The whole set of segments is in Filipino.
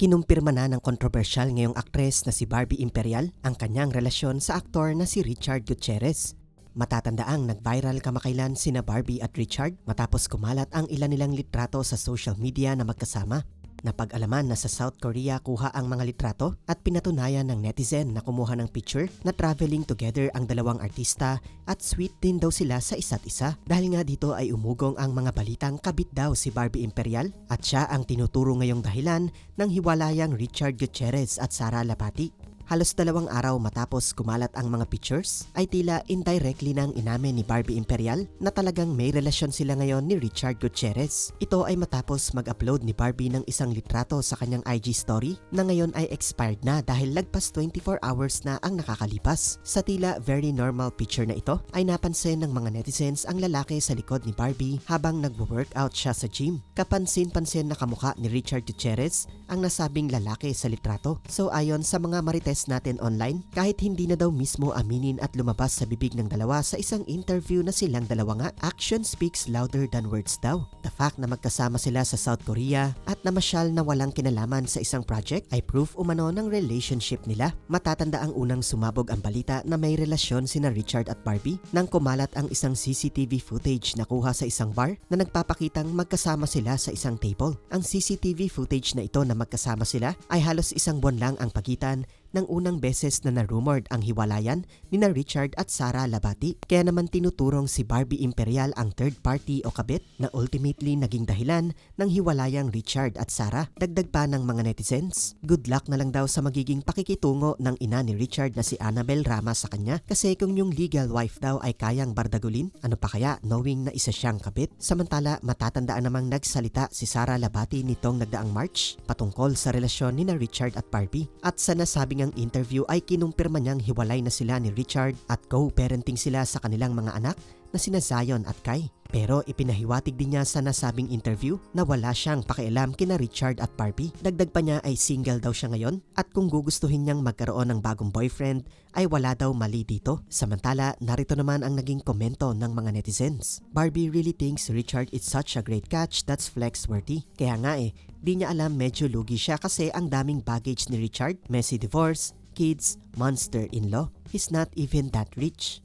Kinumpirma na ng kontrobersyal ngayong aktres na si Barbie Imperial ang kanyang relasyon sa aktor na si Richard Gutierrez. Matatandaang nag-viral kamakailan sina Barbie at Richard matapos kumalat ang ilan nilang litrato sa social media na magkasama. Napag-alaman na sa South Korea kuha ang mga litrato at pinatunayan ng netizen na kumuha ng picture na traveling together ang dalawang artista at sweet din daw sila sa isa't isa. Dahil nga dito ay umugong ang mga balitang kabit daw si Barbie Imperial at siya ang tinuturo ngayong dahilan ng hiwalayang Richard Gutierrez at Sara Lapati. Halos dalawang araw matapos kumalat ang mga pictures, ay tila indirectly nang inamin ni Barbie Imperial na talagang may relasyon sila ngayon ni Richard Gutierrez. Ito ay matapos mag-upload ni Barbie ng isang litrato sa kanyang IG story na ngayon ay expired na dahil lagpas 24 hours na ang nakakalipas. Sa tila very normal picture na ito, ay napansin ng mga netizens ang lalaki sa likod ni Barbie habang nagwo-workout siya sa gym. Kapansin-pansin na kamukha ni Richard Gutierrez ang nasabing lalaki sa litrato. So ayon sa mga marites natin online, kahit hindi na daw mismo aminin at lumabas sa bibig ng dalawa sa isang interview na silang dalawa nga, action speaks louder than words daw. The fact na magkasama sila sa South Korea at namasyal na walang kinalaman sa isang project ay proof umano ng relationship nila. Matatanda ang unang sumabog ang balita na may relasyon sina Richard at Barbie nang kumalat ang isang CCTV footage na kuha sa isang bar na nagpapakitang magkasama sila sa isang table. Ang CCTV footage na ito na magkasama sila ay halos isang buwan lang ang pagitan ng unang beses na narumored ang hiwalayan ni na Richard at Sara Labati. Kaya naman tinuturong si Barbie Imperial ang third party o kabit na ultimately naging dahilan ng hiwalayang Richard at Sara. Dagdag pa ng mga netizens, good luck na lang daw sa magiging pakikitungo ng ina ni Richard na si Annabel Rama sa kanya kasi kung yung legal wife daw ay kayang bardagulin, ano pa kaya knowing na isa siyang kabit? Samantala, matatandaan namang nagsalita si Sara Labati nitong nagdaang March patungkol sa relasyon ni na Richard at Barbie at sa nasabing niyang interview ay kinumpirma niyang hiwalay na sila ni Richard at co-parenting sila sa kanilang mga anak na sina Zion at Kai. Pero ipinahiwatig din niya sa nasabing interview na wala siyang pakialam kina Richard at Barbie. Dagdag pa niya ay single daw siya ngayon at kung gugustuhin niyang magkaroon ng bagong boyfriend ay wala daw mali dito. Samantala, narito naman ang naging komento ng mga netizens. Barbie really thinks Richard is such a great catch that's flex worthy. Kaya nga eh, di niya alam medyo lugi siya kasi ang daming baggage ni Richard, messy divorce, kids, monster-in-law. He's not even that rich.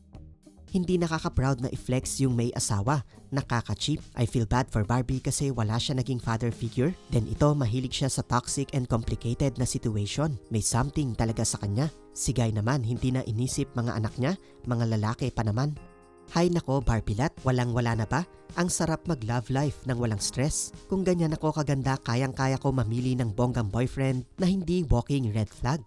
Hindi nakaka-proud na i-flex yung may asawa. Nakaka-cheap. I feel bad for Barbie kasi wala siya naging father figure. Then ito, mahilig siya sa toxic and complicated na situation. May something talaga sa kanya. Sigay naman, hindi na inisip mga anak niya, mga lalaki pa naman. Hay nako Barbilat, walang wala na ba? Ang sarap mag love life ng walang stress. Kung ganyan ako kaganda, kayang-kaya ko mamili ng bonggang boyfriend na hindi walking red flag.